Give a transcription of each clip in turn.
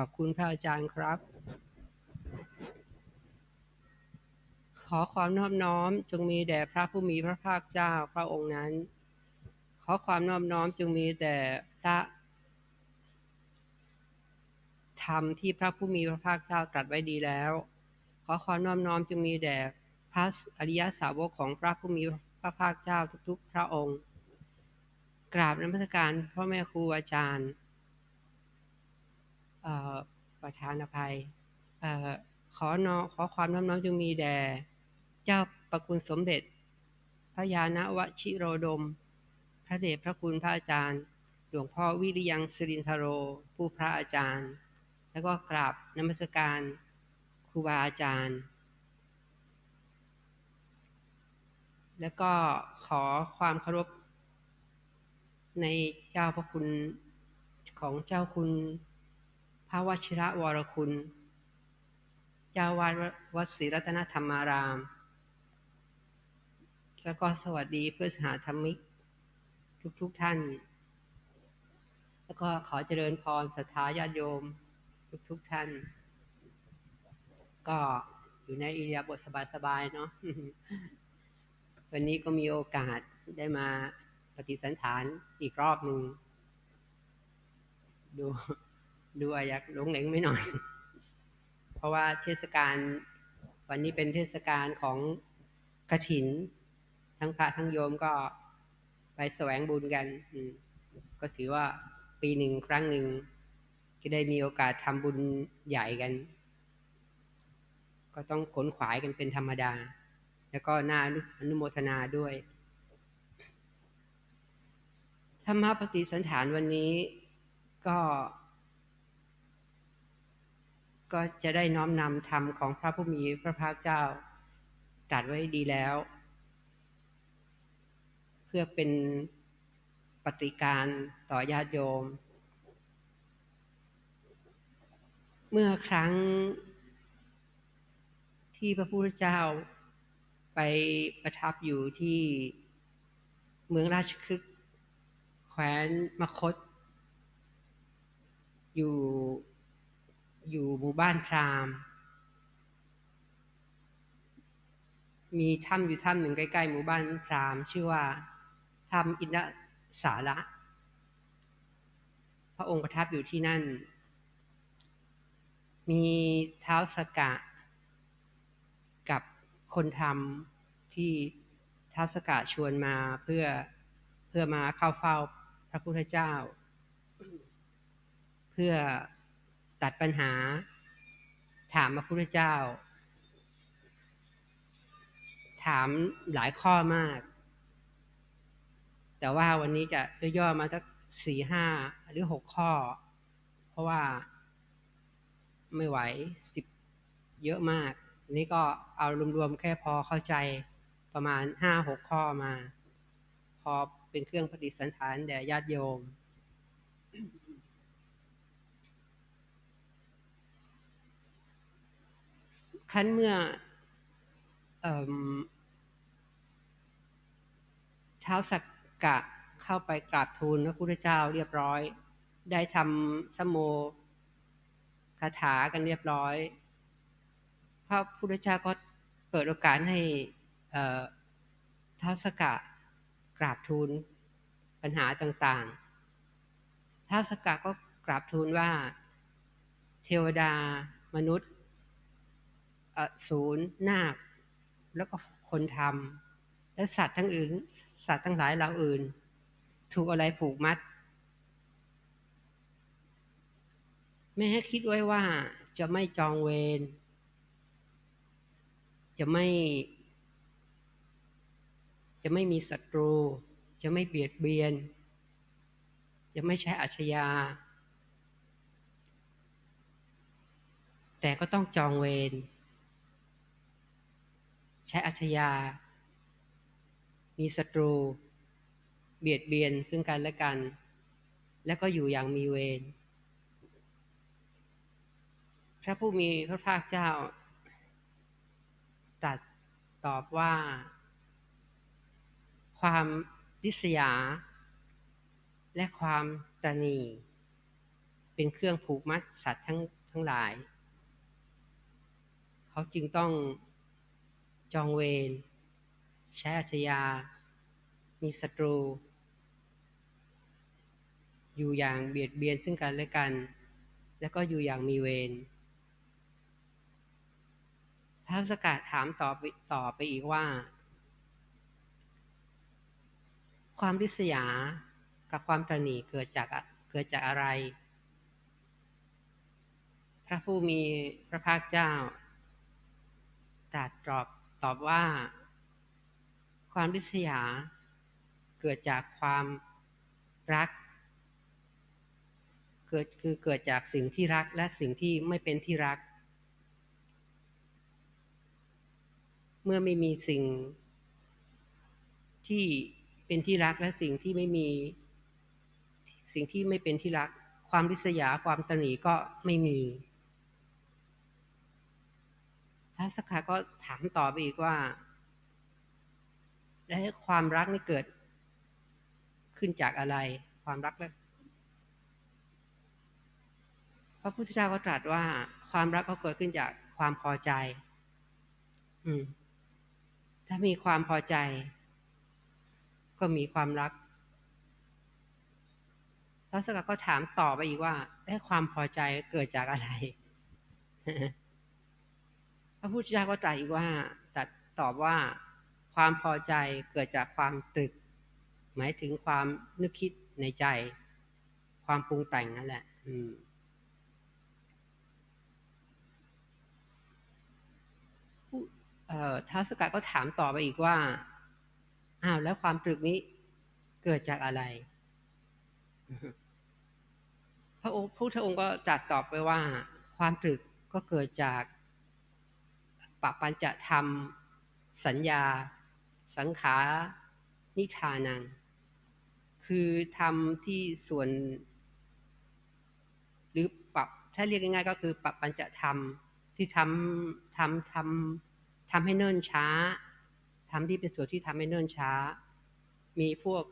ขอบคุณพระอาจารย์ครับ ขอความนอบน้อมจงมีแด่พระผู้มีพระภาคเจ้าพระองค์นั้น ขอความนอบน้อมจงมีแด่พระธรรมที่พระผู้มีพระภาคเจ้าตรัสไว้ดีแล้ว ขอความนอบน้อมจงมีแด่พระอริยสาวกของพระผู้มีพระภาคเจ้าทุกๆ พระองค์ กราบนมัสการพ่อแม่ครูอาจารย์ ประธานอภัยขอนอขอความน้อมน้อมจงมีแด่เจ้าประคุณสมเด็จ พระยาณวชิโรดม พระเดชพระคุณพระอาจารย์ หลวงพ่อวิริยังสิรินทโร ผู้พระอาจารย์ แล้วก็กราบนมัสการครูบาอาจารย์ แล้วก็ขอความเคารพในเจ้าพระคุณของเจ้าคุณ พระวชิระวรคุณ เจ้าวาดวัดศรีรัตนธรรมาราม แล้วก็สวัสดีเพื่อสหธรรมิก ทุกๆทท่าน แล้วก็ขอเจริญพรศรัทธาญาติโยม ทุกๆทท่าน ก็อยู่ในอิริยาบถสบายๆเนาะวันนี้ก็มีโอกาสได้มาปฏิสันฐานอีกรอบหนึ่งดู ดูอายักหลงเหลงไม่หน่อย เพราะว่าเทศกาลวันนี้เป็นเทศกาลของกระถิน ทั้งพระทั้งโยมก็ไปแสวงบุญกันก็ถือว่าปีหนึ่งครั้งหนึ่งจะได้มีโอกาสทำบุญใหญ่กัน ก็ต้องขนขวายกันเป็นธรรมดา แล้วก็น่าอนุโมทนาด้วย ธรรมปฏิสันฐานวันนี้ก็ ก็จะได้น้อมนำธรรมของพระผู้มีพระภาคเจ้าตรัสไว้ดีแล้ว เพื่อเป็นปฏิการต่อญาติโยม เมื่อครั้งที่พระพุทธเจ้าไปประทับอยู่ที่เมืองราชคฤห์แคว้นมคต อยู่ อยู่หมู่บ้านพราหมณ์ มีถ้ำอยู่ถ้ำหนึ่งใกล้ๆหมู่บ้านพราหมณ์ ชื่อว่าถ้ำอินทสาระ พระองค์ประทับอยู่ที่นั่น มีเท้าสกะ กับคนทำที่เท้าสกะชวนมาเพื่อเพื่อมาเข้าเฝ้าพระพุทธเจ้า เพื่อ ตัดปัญหา ถามพระพุทธเจ้า ถามหลายข้อมาก แต่ว่าวันนี้จะย่อมาสักสี่ห้าหรือหกข้อ เพราะว่าไม่ไหวสิบเยอะมาก นี่ก็เอารวมๆแค่พอเข้าใจประมาณห้าหกข้อมา พอเป็นเครื่องปฏิสันฐานแด่ญาติโยม คันเมื่อเท้าสักกะเข้าไปกราบทูลพระพุทธเจ้าเรียบร้อย ได้ทำสมโมคาถากันเรียบร้อย พระพุทธเจ้าก็เปิดโอกาสให้เท้าสกะกราบทูลปัญหาต่างๆท้าสกะก็กราบทูลว่า เทวดามนุษย์ ศูนย์นาค แล้วก็คนทำและสัตว์ทั้งอื่น สัตว์ทั้งหลายเราอื่น ถูกอะไรผูกมัดไม่ให้คิดไว้ว่าจะไม่จองเวรจะไม่ จะไม่มีศัตรู จะไม่เบียดเบียน จะไม่ใช้อาชญา แต่ก็ต้องจองเวร ใช้อัจฉยา มีศัตรู เบียดเบียนซึ่งกันและกัน และก็อยู่อย่างมีเวรพระผู้มีพระภาคเจ้าตัดตอบว่า ความดิษยา และความตนี เป็นเครื่องผูกมัดสัตว์ทั้งทั้งหลาย เขาจึงต้อง จองเวร ใช้อาชญา มีศัตรู อยู่อย่างเบียดเบียนซึ่งกันและกัน แล้วก็อยู่อย่างมีเวรท้าวสกัดถามต่อไปต่อไปอีกว่า ความริษยากับความตนีเกิดจากเกิดจากอะไร พระผู้มีพระภาคเจ้าตรัสตอบ ตอบว่า ความริษยา เกิดจากความรัก เกิดคือเกิดจากสิ่งที่รักและสิ่งที่ไม่เป็นที่รัก เมื่อไม่มีสิ่งที่เป็นที่รักและสิ่งที่ไม่มีสิ่งที่ไม่เป็นที่รัก ความริษยาความตนีก็ไม่มี ท้าสกาก็ถามต่อไปอีกว่า และความรักนี่เกิด ขึ้นจากอะไร ความรักแล้วพระพุทธเจ้าก็ตรัสว่า ความรักก็เกิดขึ้นจากความพอใจ อืม ถ้ามีความพอใจ ก็มีความรักพระสกก็ถามต่อไปอีกว่าได้ความพอใจเกิดจากอะไร ระพุทธเจ้าก็ตรัสอีกว่าตัดตอบว่าความพอใจเกิดจากความตรึก หมายถึงความนึกคิดในใจ ความปรุงแต่งนั่นแหละ อืมท้าวสกัดก็ถามต่อไปอีกว่า อ้าวแล้วความตรึกนี้เกิดจากอะไร พระองค์พระพุทธองค์ก็จัดตอบไปว่า ความตรึกก็เกิดจาก ปปัญจะธรรม สัญญา สังขานิทานัง คือทำที่ส่วน หรือปรับถ้าเรียกง่ายๆก็คือปรับปัญจะธรรมที่ทำทำทำทำให้เนิ่นช้าทำที่เป็นส่วนที่ทำให้เนิ่นช้า มีพวก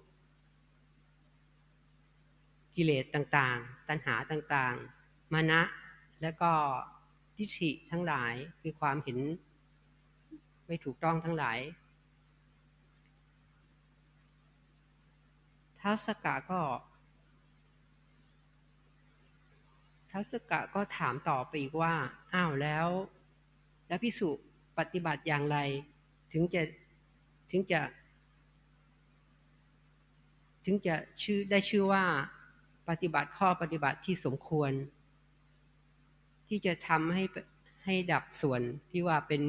กิเลสต่างๆ ตัณหาต่างๆ มานะ และก็ ทิฏฐิทั้งหลายคือความเห็น ไม่ถูกต้องทั้งหลายท้าวสกาก็ท้าวสกะก็ถามต่อไปอีกว่า อ้าวแล้ว แล้วพิสุปฏิบัติอย่างไร ถึงจะถึงจะ ถึงจะชื่อได้ชื่อว่า ปฏิบัติข้อปฏิบัติที่สมควร ที่จะทำให้ให้ดับส่วนที่ว่าเป็น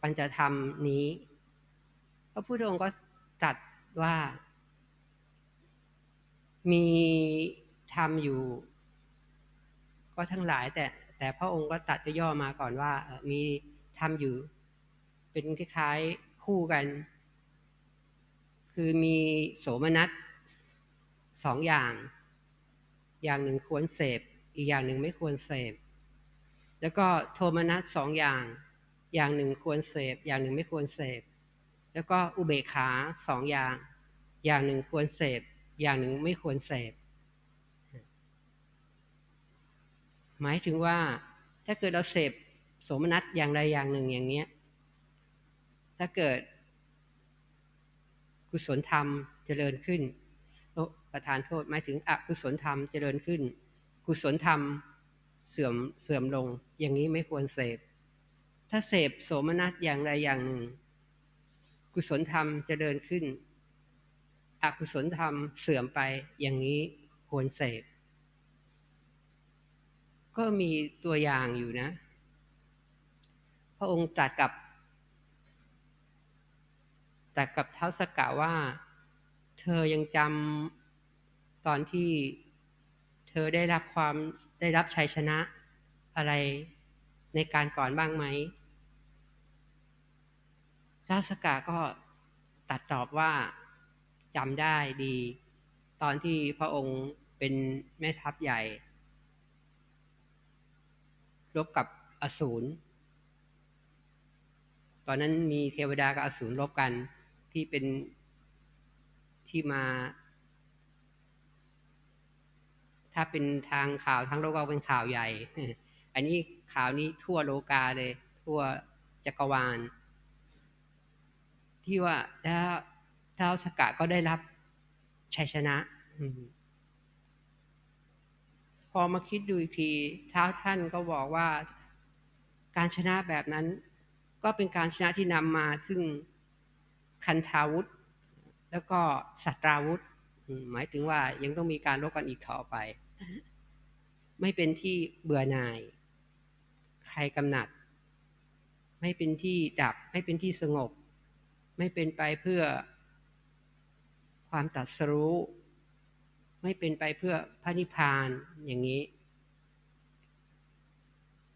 ปัญจธรรมนี้ พระพุทธองค์ก็ตัดว่า มีธรรมอยู่ ก็ทั้งหลายแต่แต่พระองค์ก็ตัดจะย่อมาก่อนว่า มีทำอยู่ เป็นคล้ายๆคู่กัน คือมีโสมนัสสองอย่าง อย่างหนึ่งควรเสพ อีกอย่างหนึ่งไม่ควรเสพ แล้วก็โทมนัสสองอย่าง อย่างหนึ่งควรเสพ อย่างหนึ่งไม่ควรเสพ แล้วก็อุเบกขาสองอย่าง อย่างหนึ่งควรเสพ อย่างหนึ่งไม่ควรเสพ หมายถึงว่าถ้าเกิดเราเสพสมนัตอย่างใดอย่างหนึ่งอย่างเนี้ย ถ้าเกิดกุศลธรรมเจริญขึ้น ประทานโทษหมายถึงอกุศลธรรมเจริญขึ้น กุศลธรรมเสื่อมเสื่อมลง อย่างนี้ไม่ควรเสพ ถ้าเสพโสมนัสอย่างใดอย่างหนึ่ง กุศลธรรมเจริญขึ้น อกุศลธรรมเสื่อมไปอย่างนี้ควรเสพ ก็มีตัวอย่างอยู่นะ พระองค์ตรัสกับแต่กับเท้าสกาว่า เธอยังจำตอนที่เธอได้รับความได้รับชัยชนะอะไรในการก่อนบ้างไหมเท้าสกาก็ตัดตอบว่าจำได้ดี ตอนที่พระองค์เป็นแม่ทัพใหญ่ รบกับอสูร ตอนนั้นมีเทวดากับอสูรรบกันที่เป็น ที่มา ถ้าเป็นทางข่าวทั้งโลกก็เป็นข่าวใหญ่ อันนี้ข่าวนี้ทั่วโลกาเลย ทั่วจักรวาล ที่ว่าแล้วท้าวสกกะก็ได้รับชัยชนะพอมาคิดดูอีกทีท้าวท่านก็บอกว่าการชนะแบบนั้น ก็เป็นการชนะที่นำมา ซึ่งคันธาวุธ แล้วก็สัตราวุธ หมายถึงว่ายังต้องมีการรบกันอีกต่อไป ไม่เป็นที่เบื่อหน่าย ใครกำหนัด ไม่เป็นที่ดับ ไม่เป็นที่สงบ ไม่เป็นไปเพื่อความตัดสรู้ ไม่เป็นไปเพื่อพระนิพพานอย่างนี้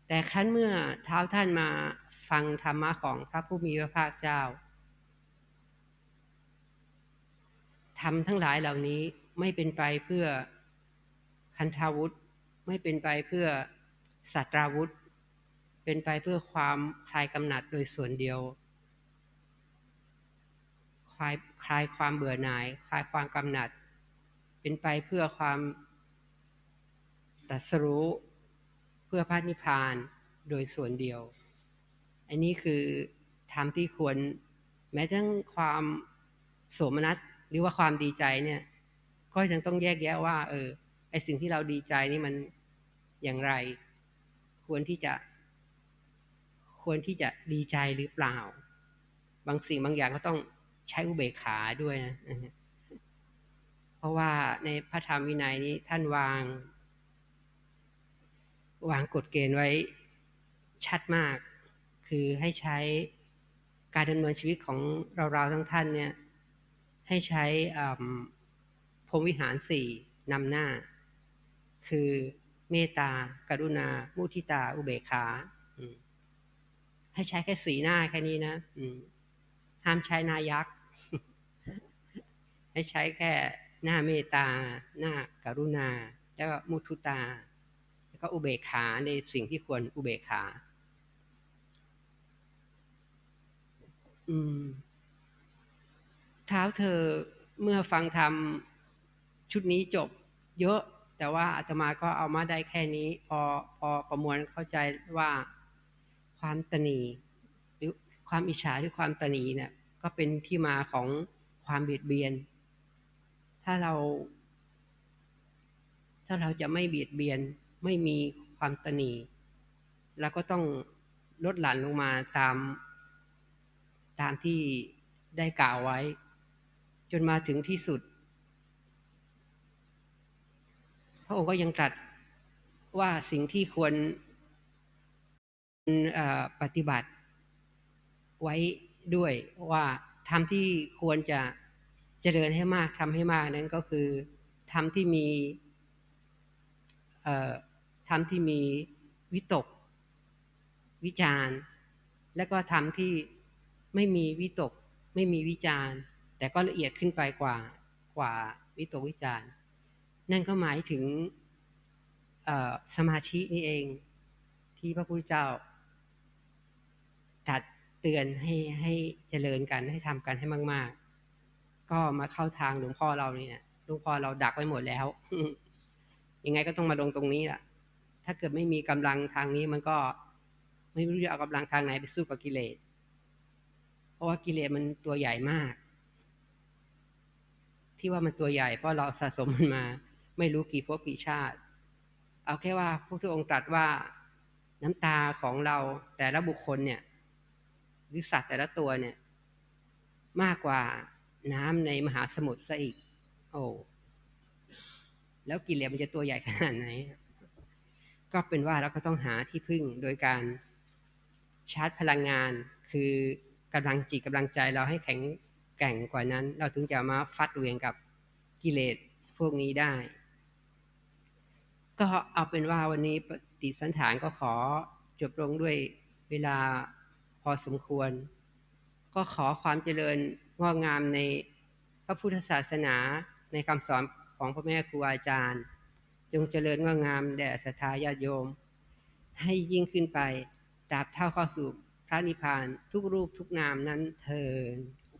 แต่ครั้นเมื่อเท้าท่านมาฟังธรรมะของพระผู้มีพระภาคเจ้า ทำทั้งหลายเหล่านี้ไม่เป็นไปเพื่อคันธาวุธ ไม่เป็นไปเพื่อสัตราวุธ เป็นไปเพื่อความคลายกำหนัดโดยส่วนเดียว คลายคลายความเบื่อหน่าย คลายความกำหนัด เป็นไปเพื่อความตัสรู้เพื่อพระนิพพานโดยส่วนเดียว อันนี้คือธรรมที่ควรแม้ทั้งความโสมนัส หรือว่าความดีใจเนี่ย ก็ยังต้องแยกแยะว่า เออไอสิ่งที่เราดีใจนี่มันอย่างไร ควรที่จะ ควรที่จะดีใจหรือเปล่า บางสิ่งบางอย่างก็ต้องใช้อุเบกขาด้วยนะเพราะว่าในพระธรรมวินัยนี้ท่านวาง วางกฎเกณฑ์ไว้ชัดมาก คือให้ใช้การดำเนินชีวิตของเราๆทั้งท่านเนี่ย ให้ใช้พรมวิหารสี่นำหน้า คือเมตตา กรุณา มุทิตา อุเบกขาให้ใช้แค่สีหน้าแค่นี้นะห้ามใช้นายักษ์ให้ใช้แค่หน้าเมตตา หน้ากรุณา แล้วก็มุทุตา แล้วก็อุเบกขาในสิ่งที่ควรอุเบกขา อืม เท้าเธอเมื่อฟังธรรมชุดนี้จบเยอะ แต่ว่าอาตมาก็เอามาได้แค่นี้ พอพอประมวลเข้าใจว่าความตนีหรือความอิจฉาหรือความตนีเนี่ยก็เป็นที่มาของความเบียดเบียน ถ้าเรา ถ้าเราจะไม่เบียดเบียนไม่มีความตนีเราก็ต้องลดหลั่นลงมาตามตามที่ได้กล่าวไว้ จนมาถึงที่สุด พระองค์ก็ยังตรัสว่าสิ่งที่ควรปฏิบัติไว้ด้วยว่าทำที่ควรจะเจริญให้มากทำให้มากนั้นก็คือทำที่มีทำที่มีวิตก วิจารและก็ทำที่ไม่มีวิตก ไม่มีวิจาร แต่ก็ละเอียดขึ้นไปกว่ากว่าวิตกวิจารนั่นก็หมายถึงสมาธินี่เองที่พระพุทธเจ้าตัดเตือนให้ให้เจริญกันให้ทำกันให้มาก ๆ ก็มาเข้าทางหลวงพ่อเราเนี่ยหลวงพ่อเราดักไว้หมดแล้วยังไงก็ต้องมาลงตรงนี้แหละถ้าเกิดไม่มีกำลังทางนี้มันก็ไม่รู้จะเอากำลังทางไหนไปสู้กับกิเลสเพราะว่ากิเลสมันตัวใหญ่มาก ที่ว่ามันตัวใหญ่เพราะเราสะสมมันมา ไม่รู้กี่ภพกี่ชาติ เอาแค่ว่าพระพุทธองค์ตรัสว่าน้ำตาของเราแต่ละบุคคลเนี่ยหรือสัตว์แต่ละตัวเนี่ย มากกว่าน้ำในมหาสมุทรซะอีก โอ้แล้วกิเลสมันจะตัวใหญ่ขนาดไหน ก็เป็นว่าเราก็ต้องหาที่พึ่งโดยการชาร์จพลังงาน คือกำลังจิตกำลังใจเราให้แข็ง แกร่งกว่านั้น เราถึงจะมาฟัดเวียงกับกิเลสพวกนี้ได้ ก็เอาเป็นว่าวันนี้ปฏิสันฐานก็ขอจบลงด้วยเวลาพอสมควร ก็ขอความเจริญงอกงามในพระพุทธศาสนาในคำสอนของพ่อแม่ครูอาจารย์ จงเจริญงอกงามแด่ศรัทธาญาติโยม ให้ยิ่งขึ้นไปตราบเท่าเข้าสู่พระนิพพานทุกรูปทุกนามนั้นเทิน